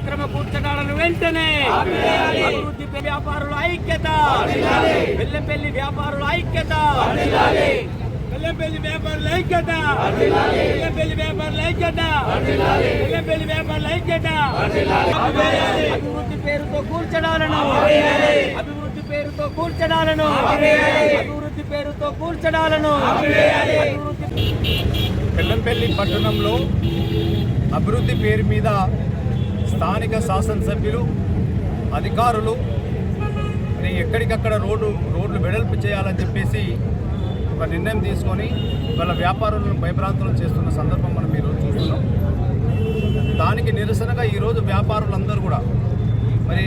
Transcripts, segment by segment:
అక్రమ కూర్చడాలను వెంటనే అభివృద్ధి వ్యాపారుల ఐక్యత. వెల్లంపల్లి వ్యాపారుల ఐక్యత. వెల్లంపల్లి వ్యాపారుల ఐక్యత. వెల్లంపల్లి వ్యాపారుల ఐక్యత. వెల్లంపల్లి వ్యాపారుల ఐక్యత. అభివృద్ధి పేరుతో కూల్చడాలను అభివృద్ధి పేరుతో కూల్చడాలను అభివృద్ధి పేరుతో కూల్చడాలను అభివృద్ధి బెల్లంపల్లి పట్టణంలో అభివృద్ధి పేరు మీద స్థానిక శాసనసభ్యులు అధికారులు మరి ఎక్కడికక్కడ రోడ్డు రోడ్లు వెడల్పు చేయాలని చెప్పేసి ఒక నిర్ణయం తీసుకొని వాళ్ళ వ్యాపారులను భయభ్రాంతులు చేస్తున్న సందర్భం మనం ఈరోజు చూస్తున్నాం. దానికి నిరసనగా ఈరోజు వ్యాపారులందరూ కూడా మరి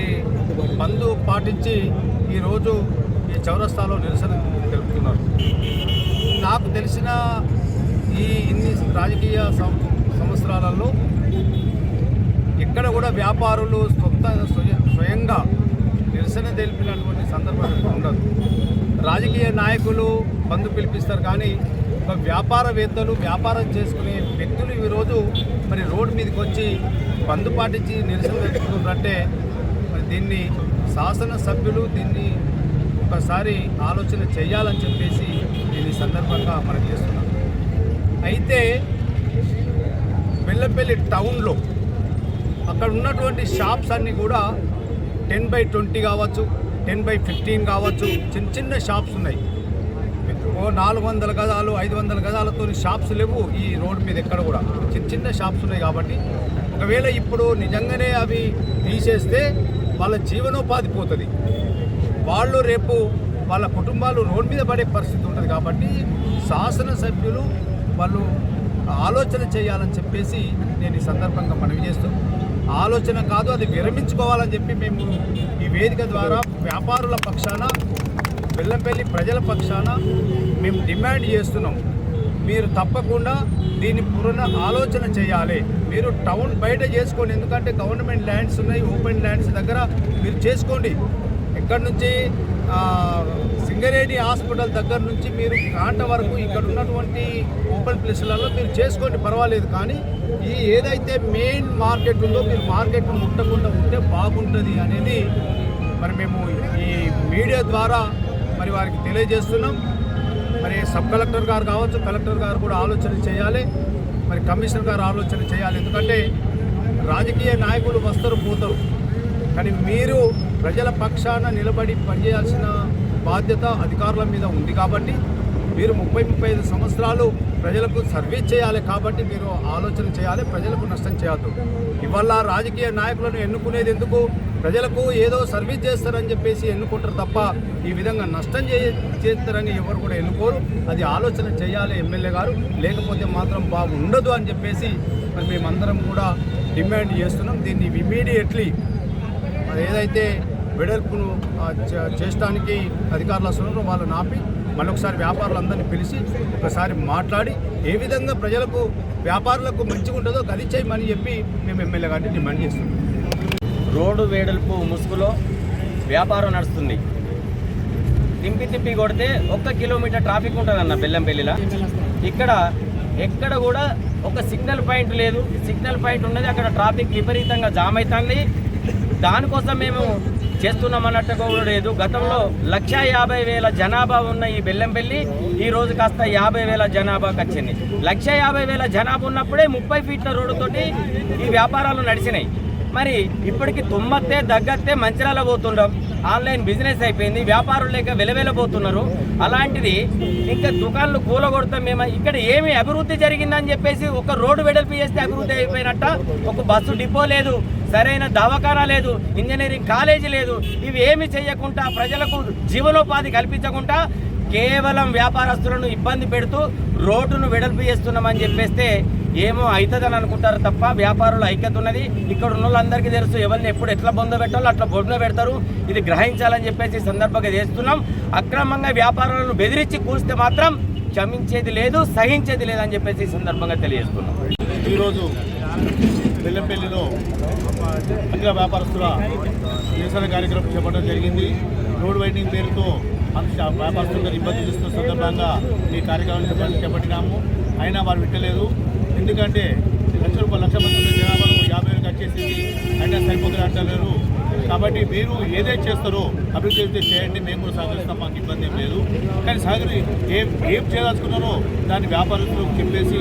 బంధు పాటించి ఈరోజు ఈ చౌరస్తాలో నిరసన తెలుపుతున్నారు. నాకు తెలిసిన ఈ ఇన్ని రాజకీయ సం- సంవత్సరాలలో ఎక్కడ కూడా వ్యాపారులు సొంత స్వయ- స్వయంగా నిరసన తెలిపినటువంటి సందర్భం ఉండదు. రాజకీయ నాయకులు బంధు పిలిపిస్తారు కానీ ఒక వ్యాపారవేత్తలు వ్యాపారం చేసుకునే వ్యక్తులు ఈరోజు మరి రోడ్డు మీదకి వచ్చి బంధు పాటించి నిరసన తెలుపుతున్నట్టే మరి దీన్ని శాసనసభ్యులు దీన్ని ఒకసారి ఆలోచన చేయాలని చెప్పేసి దీన్ని సందర్భంగా మనం చేస్తున్నాం. అయితే బెల్లంపల్లి టౌన్లో అక్కడ ఉన్నటువంటి షాప్స్ అన్నీ కూడా టెన్ బై ట్వంటీ కావచ్చు టెన్ బై ఫిఫ్టీన్ కావచ్చు చిన్న చిన్న షాప్స్ ఉన్నాయి. ఓ నాలుగు వందల గజాలు ఐదు వందల గజాలతో షాప్స్ లేవు ఈ రోడ్ మీద ఎక్కడ కూడా. చిన్న చిన్న షాప్స్ ఉన్నాయి కాబట్టి. ఒకవేళ ఇప్పుడు నిజంగానే అవి తీసేస్తే వాళ్ళ జీవనోపాధి పోతుంది. వాళ్ళు రేపు వాళ్ళ కుటుంబాలు రోడ్డు మీద పడే పరిస్థితి ఉంటుంది కాబట్టి శాసనసభ్యులు వాళ్ళు ఆలోచన చేయాలని చెప్పేసి నేను ఈ సందర్భంగా మనవి చేస్తూ ఆలోచన కాదు అది విరమించుకోవాలని చెప్పి మేము ఈ వేదిక ద్వారా వ్యాపారుల పక్షాన బెల్లంపల్లి ప్రజల పక్షాన మేము డిమాండ్ చేస్తున్నాం. మీరు తప్పకుండా దీన్ని పునః ఆలోచన చేయాలి. మీరు టౌన్ బయట చేసుకోండి. ఎందుకంటే గవర్నమెంట్ ల్యాండ్స్ ఉన్నాయి ఓపెన్ ల్యాండ్స్ దగ్గర మీరు చేసుకోండి. ఇక్కడ నుంచి సింగరేణి హాస్పిటల్ దగ్గర నుంచి మీరు కాంట వరకు ఇక్కడ ఉన్నటువంటి ఓపెన్ ప్లేస్లలో మీరు చేసుకోండి పర్వాలేదు. కానీ ఈ ఏదైతే మెయిన్ మార్కెట్ ఉందో మీరు మార్కెట్ ముట్టకుండా ఉంటే బాగుంటుంది అనేది మరి మేము ఈ మీడియా ద్వారా మరి వారికి తెలియజేస్తున్నాం. మరి సబ్ కలెక్టర్ గారు కావచ్చు కలెక్టర్ గారు కూడా ఆలోచన చేయాలి. మరి కమిషనర్ గారు ఆలోచన చేయాలి. ఎందుకంటే రాజకీయ నాయకులు వస్తారు పోతారు. కానీ మీరు ప్రజల పక్షాన నిలబడి పనిచేయాల్సిన బాధ్యత అధికారుల మీద ఉంది కాబట్టి మీరు ముప్పై ముప్పై ఐదు సంవత్సరాలు ప్రజలకు సర్వీస్ చేయాలి కాబట్టి మీరు ఆలోచన చేయాలి ప్రజలకు నష్టం చేయొద్దు. ఇవాళ రాజకీయ నాయకులను ఎన్నుకునేది ఎందుకు? ప్రజలకు ఏదో సర్వీస్ చేస్తారని చెప్పేసి ఎన్నుకుంటారు తప్ప ఈ విధంగా నష్టం చే చేస్తారని ఎవరు కూడా ఎన్నుకోరు. అది ఆలోచన చేయాలి ఎమ్మెల్యే గారు. లేకపోతే మాత్రం బాగుండదు అని చెప్పేసి మరి మేమందరం కూడా డిమాండ్ చేస్తున్నాం. దీన్ని ఇమీడియట్లీ మరి ఏదైతే వెడల్పును చేయడానికి అధికారులు వస్తున్నారో వాళ్ళని ఆపి మళ్ళొకసారి వ్యాపారులందరినీ పిలిచి ఒకసారి మాట్లాడి ఏ విధంగా ప్రజలకు వ్యాపారులకు మంచిగా ఉంటుందో అది చేయమని చెప్పి మేము ఎమ్మెల్యే గారిని డిమాండ్ చేస్తున్నాం. రోడ్డు వేడల్పు ముసుగులో వ్యాపారం నడుస్తుంది. తింపి తిప్పి కొడితే ఒక్క కిలోమీటర్ ట్రాఫిక్ ఉంటుంది అన్న బెల్లంపల్లిలో. ఇక్కడ ఎక్కడ కూడా ఒక సిగ్నల్ పాయింట్ లేదు. సిగ్నల్ పాయింట్ ఉన్నది అక్కడ ట్రాఫిక్ విపరీతంగా జామ్ అవుతుంది దానికోసం మేము చేస్తున్నామన్నట్టుగా కూడా లేదు. గతంలో లక్ష యాభై వేల జనాభా ఉన్న ఈ బెల్లంపల్లి ఈ రోజు కాస్త యాభై వేల జనాభాకి వచ్చింది. లక్ష యాభై వేల జనాభా ఉన్నప్పుడే ముప్పై ఫీట్ల రోడ్డుతోటి ఈ వ్యాపారాలు నడిచినాయి. మరి ఇప్పటికి తుమ్మత్తే దగ్గత్తే మంచిరాల పోతుండం ఆన్లైన్ బిజినెస్ అయిపోయింది వ్యాపారులు లేక వెలవెలబోతున్నారు. అలాంటిది ఇంకా దుకాణాలు కూలగొడతాం మేము. ఇక్కడ ఏమి అభివృద్ధి జరిగిందని చెప్పేసి ఒక రోడ్డు వెడల్పు చేస్తే అభివృద్ధి అయిపోయినట్ట. ఒక బస్సు డిపో లేదు సరైన దవాఖానా లేదు ఇంజనీరింగ్ కాలేజీ లేదు. ఇవి ఏమి చేయకుండా ప్రజలకు జీవనోపాధి కల్పించకుండా కేవలం వ్యాపారస్తులను ఇబ్బంది పెడుతూ రోడ్డును వెడల్పు చేస్తున్నామని చెప్పేస్తే ఏమో అవుతుందని అనుకుంటారు తప్ప వ్యాపారుల ఐక్యత ఉన్నది. ఇక్కడ ఉన్న వాళ్ళందరికీ తెలుసు ఎవరిని ఎప్పుడు ఎట్లా బొంద పెట్టాలో అట్లా బొంద పెడతారు. ఇది గ్రహించాలని చెప్పేసి సందర్భంగా చేస్తున్నాం. అక్రమంగా వ్యాపారాలను బెదిరించి కూల్స్తే మాత్రం క్షమించేది లేదు సహించేది లేదని చెప్పేసి ఈ సందర్భంగా తెలియజేస్తున్నాం. ఈరోజు బెల్లంపల్లిలో అఖిల వ్యాపారస్తుల నిరసన కార్యక్రమం చేపట్టడం జరిగింది. రోడ్ వైడింగ్ పేరుతో అంత ఇబ్బంది చేస్తున్న సందర్భంగా ఈ కార్యక్రమం చేపట్టినాము అయినా వారు విట్టలేదు. ఎందుకంటే లక్ష రూపాయలు లక్ష మంది జనాభాలో యాభై వేలకు వచ్చేసింది. అంటే సరిపోతుంది అంటలేరు కాబట్టి మీరు ఏదైతే చేస్తారో అభివృద్ధి అయితే చేయండి. మేము కూడా సహకరిస్తాం. మాకు ఇబ్బంది ఏం లేదు. కానీ సహకరి ఏం ఏం చేయదలుచుకున్నారో దాన్ని వ్యాపారస్తులకు చెప్పేసి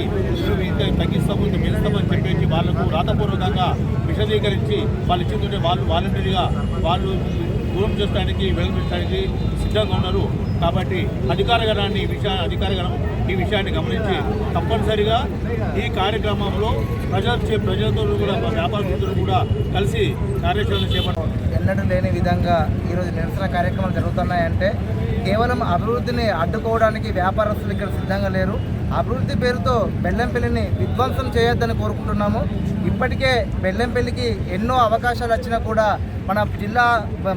ఇంత తగ్గిస్తాము ఇంత పెంచుతామని చెప్పేసి వాళ్ళకు రాతపూర్వకంగా విశదీకరించి వాళ్ళు ఇచ్చిందంటే వాళ్ళు వాలంటరీగా వాళ్ళు దూరం చేసుకోవడానికి వెలుగుపించడానికి సిద్ధంగా ఉన్నారు. కాబట్టి అధికారగణాన్ని ఈ విషయా అధికారగణం ఈ విషయాన్ని గమనించి తప్పనిసరిగా ఈ కార్యక్రమంలో ప్రజలు ప్రజలతో కూడా వ్యాపారస్తులు కూడా కలిసి కార్యాచరణ చేపట్టారు ఎన్నడూ లేని విధంగా ఈరోజు నిరసన కార్యక్రమాలు జరుగుతున్నాయంటే కేవలం అభివృద్ధిని అడ్డుకోవడానికి వ్యాపారస్తులు ఇక్కడ సిద్ధంగా లేరు. అభివృద్ధి పేరుతో బెల్లంపల్లిని విధ్వంసం చేయొద్దని కోరుకుంటున్నాము. ఇప్పటికే బెల్లంపల్లికి ఎన్నో అవకాశాలు వచ్చినా కూడా మన జిల్లా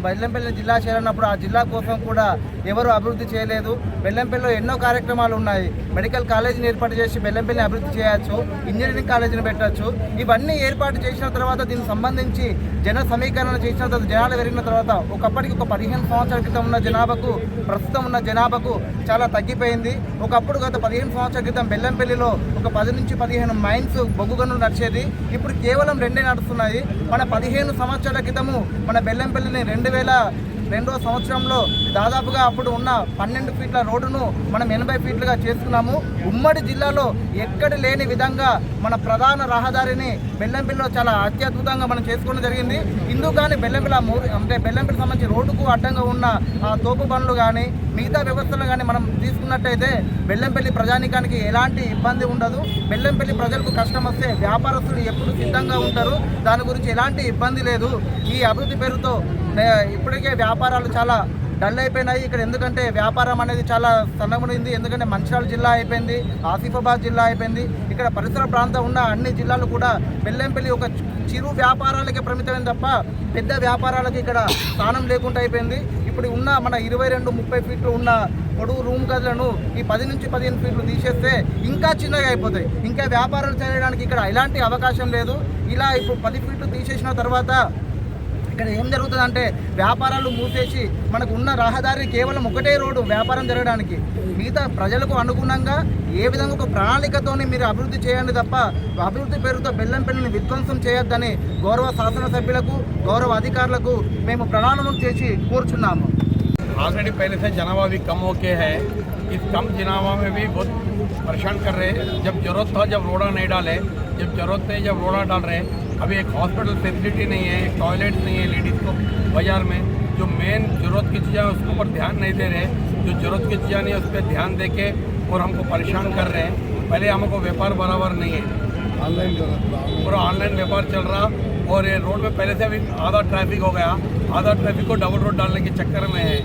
బెల్లంపల్లి జిల్లా చేరినప్పుడు ఆ జిల్లా కోసం కూడా ఎవరు అభివృద్ధి చేయలేదు. బెల్లంపల్లిలో ఎన్నో కార్యక్రమాలు ఉన్నాయి. మెడికల్ కాలేజీని ఏర్పాటు చేసి బెల్లంపల్లిని అభివృద్ధి చేయొచ్చు ఇంజనీరింగ్ కాలేజీని పెట్టచ్చు. ఇవన్నీ ఏర్పాటు చేసిన తర్వాత దీనికి సంబంధించి జన సమీకరణ చేసిన తర్వాత జనాలు పెరిగిన తర్వాత ఒకప్పటికి ఒక పదిహేను సంవత్సరాల క్రితం ఉన్న జనాభాకు ప్రస్తుతం ఉన్న జనాభాకు చాలా తగ్గిపోయింది. ఒకప్పుడు గత పదిహేను సంవత్సరాల క్రితం బెల్లంపల్లిలో ఒక పది నుంచి పదిహేను మైన్స్ బొగ్గు గనులు నడిచేది ఇప్పుడు కేవలం రెండే నడుస్తున్నాయి. మన పదిహేను సంవత్సరాల క్రితము మన బెల్లంపల్లిని రెండు వేల రెండో సంవత్సరంలో దాదాపుగా అప్పుడు ఉన్న పన్నెండు ఫీట్ల రోడ్డును మనం ఎనభై ఫీట్లుగా చేసుకున్నాము. ఉమ్మడి జిల్లాలో ఎక్కడ లేని విధంగా మన ప్రధాన రహదారిని బెల్లంపల్లిలో చాలా అత్యద్భుతంగా మనం చేసుకోవడం జరిగింది. ఇందుకు కానీ బెల్లంపల్లి అంటే బెల్లంపల్లి సంబంధించి రోడ్డుకు అడ్డంగా ఉన్న ఆ తోపు బండ్లు కానీ మిగతా వ్యవస్థలు కానీ మనం తీసుకున్నట్టయితే బెల్లంపల్లి ప్రజానికానికి ఎలాంటి ఇబ్బంది ఉండదు. బెల్లంపల్లి ప్రజలకు కష్టం వస్తే వ్యాపారస్తులు ఎప్పుడు సిద్ధంగా ఉంటారు. దాని గురించి ఎలాంటి ఇబ్బంది లేదు. ఈ అభివృద్ధి పేరుతో ఇప్పటికే వ్యాపారాలు చాలా డల్ అయిపోయినాయి. ఇక్కడ ఎందుకంటే వ్యాపారం అనేది చాలా సన్నగుంది ఎందుకంటే మంచిర్యాల జిల్లా అయిపోయింది ఆసిఫాబాద్ జిల్లా అయిపోయింది. ఇక్కడ పరిసర ప్రాంతం ఉన్న అన్ని జిల్లాలు కూడా బెల్లంపల్లి ఒక చిరు వ్యాపారాలకే పరిమితమైంది తప్ప పెద్ద వ్యాపారాలకి ఇక్కడ స్థానం లేకుండా అయిపోయింది. ఇప్పుడు ఉన్న మన ఇరవై రెండు ముప్పై ఫీట్లు ఉన్న పొడుగు రూమ్ గదులను ఈ పది నుంచి పదిహేను ఫీట్లు తీసేస్తే ఇంకా చిన్నగా అయిపోతాయి. ఇంకా వ్యాపారాలు చేయడానికి ఇక్కడ ఎలాంటి అవకాశం లేదు. ఇలా ఇప్పుడు పది ఫీట్లు తీసేసిన తర్వాత ఇక్కడ ఏం జరుగుతుందంటే వ్యాపారాలు మూసేసి మనకు ఉన్న రహదారి కేవలం ఒకటే రోడ్డు వ్యాపారం జరగడానికి. మిగతా ప్రజలకు అనుగుణంగా ఏ విధంగా ఒక ప్రణాళికతోని మీరు అభివృద్ధి చేయండి తప్ప అభివృద్ధి పేరుతో బెల్లం పెళ్ళిని విధ్వంసం చేయొద్దని గౌరవ శాసనసభ్యులకు గౌరవ అధికారులకు మేము ప్రణాళికలు చేసి కూర్చున్నాము. ఆల్రెడీ పైన జనాభా కమ్ ఓకే హై. इस कम जनाभा में भी बहुत परेशान कर रहे हैं। जब ज़रूरत था जब रोड़ा नहीं डाले जब ज़रूरत नहीं जब रोड़ा डाल रहे हैं। अभी एक हॉस्पिटल फैसिलिटी नहीं है एक टॉयलेट नहीं है लेडीज़ को बाज़ार में। जो मेन ज़रूरत की चीज़ें उसके ऊपर ध्यान नहीं दे रहे जो ज़रूरत की चीज़ें नहीं उस पर ध्यान दे के और हमको परेशान कर रहे हैं। पहले हमको व्यापार बराबर नहीं है। ऑनलाइन पूरा ऑनलाइन व्यापार चल रहा और ये रोड में पहले से अभी आधा ट्रैफ़िक हो गया। आधा ट्रैफ़िक को डबल रोड डालने के चक्कर में है।